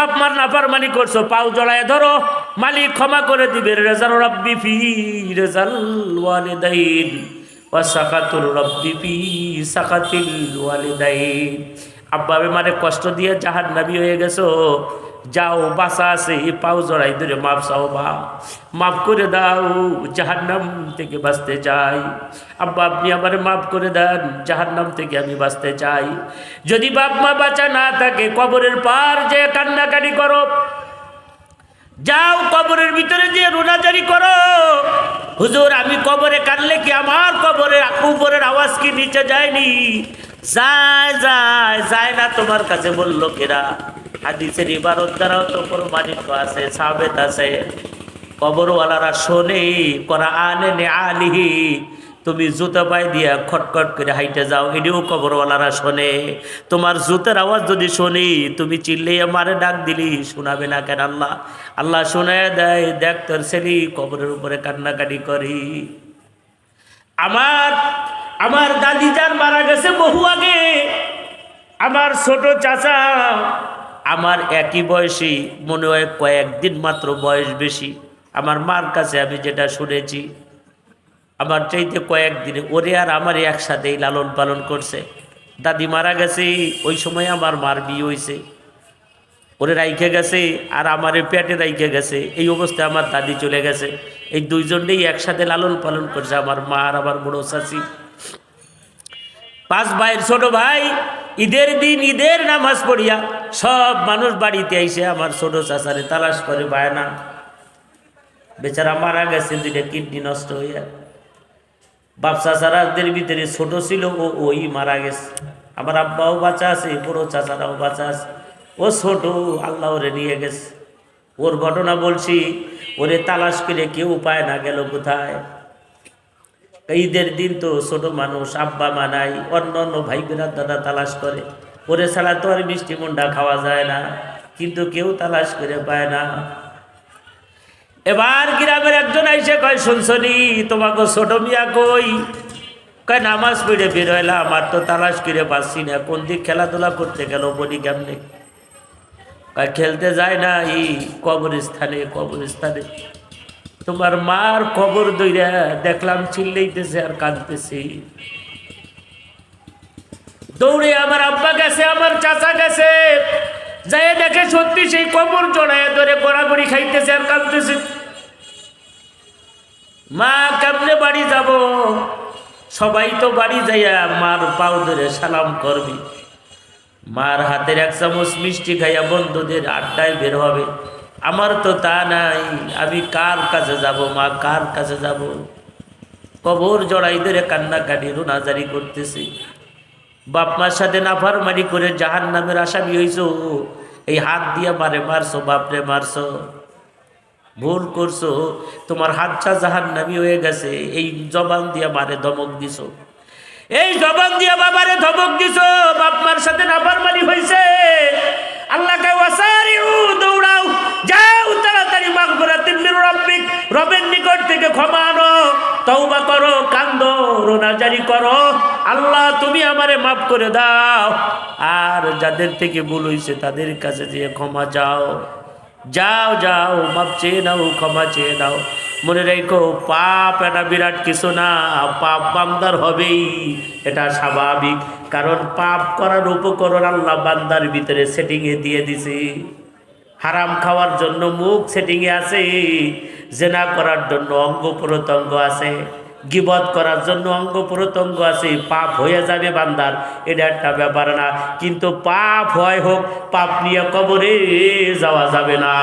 বাপ মার নাফারমানি করছ, পাও জড়ায় ধরো, মালিক ক্ষমা করে দিবে, রেজাল রব্বি ফি, রেজাল ওয়ালিদাইন, ওয়া সাকাতুর রব্বি ফি সাকাতিল ওয়ালিদাইন। আব্বা, আমি মানে কষ্ট দিয়ে জাহান নাবি হয়ে গেছো। যাও, বাসা আছে পাও জড়াই ধরে মাপ চাও বা। মাফ করে দাও, জাহান্নাম থেকে বাঁচতে চাই। আব্বা, আপনি আমার মাফ করে দেন, জাহান্নাম থেকে আমি বাঁচতে চাই। যদি বাপ মা বাঁচা না থাকে, কবরের পার যে কান্নাকাটি করো। যাও, কবরের ভিতরে যে রোনাজারি করো। হুজুর, আমি কবরে কানলে কি আমার কবরে উপরের আওয়াজ কি নিচে যায়নি? যায় যায় যায় না তোমার কাছে বলল কেরা? হাদিসের ইবারত দ্বারাও তো প্রমাণিত আছে, সাবেত আছে। কবরওয়ালারা শোনে করা আনে আলিহি তুমি জুতা পায়ে দিয়া খটখট করে হাইটে যাও। এটিও কবরওয়ালারা শোনে। তোমার জুতার আওয়াজ যদি শুনি, তুমি চিল্লিয়ে মারে ডাক দিলি, শোনাবে না কেন আল্লাহ? আল্লাহ শোনায় দেয়, দেখ তোর ছেলে কবরের উপরে কান্নাকাটি করি। আমার আমার দাদি যান মারা গেছে বহু আগে। আমার ছোট চাচা আমার একই বয়সী, মনে হয় কয়েকদিন মাত্র বয়স বেশি। আমার মার কাছে আমি যেটা শুনেছি, আমার চাইতে কয়েকদিনে, ওরে আর আমার একসাথেই লালন পালন করছে। দাদি মারা গেছে, ওই সময় আমার মার বিয়ে হয়েছে ওরে রাইখে গেছে, আর আমার পেটে রাইখে গেছে। এই অবস্থায় আমার দাদি চলে গেছে। এই দুইজনেই একসাথে লালন পালন করছে আমার মা আর আমার বড় চাষি পাঁচ ভাইয়ের ছোট ভাই, ঈদের দিন ঈদের নামাজ পড়িয়া সব মানুষ বাড়িতে আইসে আমার ছোট চাচারে তালাশ করে, পায় না। বেচারা মারা গেছে, দুইটা কিডনি নষ্ট হইয়া। বাপ চাচারাদের ভিতরে ছোট ছিল, ও ওই মারা গেছে। আমার আব্বাও বাঁচা আছে, বড় চাচারাও বাঁচা আছে। ও ছোট, আল্লাহ ওরে নিয়ে গেছে। ওর ঘটনা বলছি, ওরে তালাশ করে কেউ পায় না, গেল কোথায়? ঈদের দিন তো ছোট মানুষ, আব্বা মানাই অন্য অন্য ভাই দাদা তালাশ করে। ওরে ছাড়া তো আর মিষ্টি মুন্ডা খাওয়া যায় না, কিন্তু কেউ তালাশ করে পায় না। এবার গ্রামের একজন আইসে কয় শুনছনি তোমাকে ছোট মিয়া কই? কয়, নামাজ পড়ে বের হইলা আমার তো তালাশ করে পাচ্ছি না, কোন দিক খেলাধুলা করতে গেল বলি কেমনে? কয়, খেলতে যায় না এই কবরস্থানে কবরস্থানে। তোমার মার কবর দইরা দেখলাম চিল্লাইতেছে আর কাঁদতেছে। দৌড়ে আমার আব্বা গেছে, আমার চাচা গেছে। যাই দেখে সত্যি সেই কবর জড়ায় ধরে গড়াগড়ি খাইতেছে আর কাঁদতেছে। মা, কেমনে বাড়ি যাব? সবাই তো বাড়ি যাইয়া মার পাও ধরে সালাম করবি। মার হাতের এক চামচ মিষ্টি খাইয়া বন্ধুদের আড্ডায় বের হবে। আমার তো তা নাই, আমি কার কাছে যাব, মা কার কাছে যাব? কবর জড়াই ধরে কান্নাকাটি, রোনাজারি করতেছি। বাপ মার সাথে নাফারমানি করে জাহান নামের আসামি হইছ। এই হাত দিয়ে মারে মারছো বাপরে মারছো। ভুল করছ, তোমার হাতটা জাহান নামি হয়ে গেছে, এই জবান দিয়া মারে ধমক দিছো। এই জবান দিয়া বাবারে ধমক দিছো, বাপ মার সাথে নাফারমানি হয়েছে আল্লাহকে ওয়াসারিউ রবের নিকট থেকে ক্ষমা আনো, তওবা করো, কান্দো রোনাজারি করো। আল্লাহ, তুমি আমারে মাফ করে দাও। আর যাদের থেকে ভুল হইছে, তাদের কাছে যেয়ে ক্ষমা চাও। যাও যাও মাপ চেয়ে নাও, ক্ষমা চেয়ে নাও। মনে রেখো, পাপ এটা বিরাট কিছু না, পাপ বান্দার হবেই, এটা স্বাভাবিক। কারণ পাপ করার উপকরণ আল্লাহ বান্দার ভিতরে সেটিংয়ে দিয়ে দিছে। হারাম খাওয়ার জন্য মুখ সেটিংয়ে আছে। জেনা করার জন্য অঙ্গ প্রত্যঙ্গ আছে, গিবত করার জন্য অঙ্গ প্রত্যঙ্গ আছে, পাপ হয়ে যাবে বান্দার, এটা একটা ব্যাপার না। কিন্তু পাপ হয় হোক, পাপ নিয়ে কবরে যাওয়া যাবে না।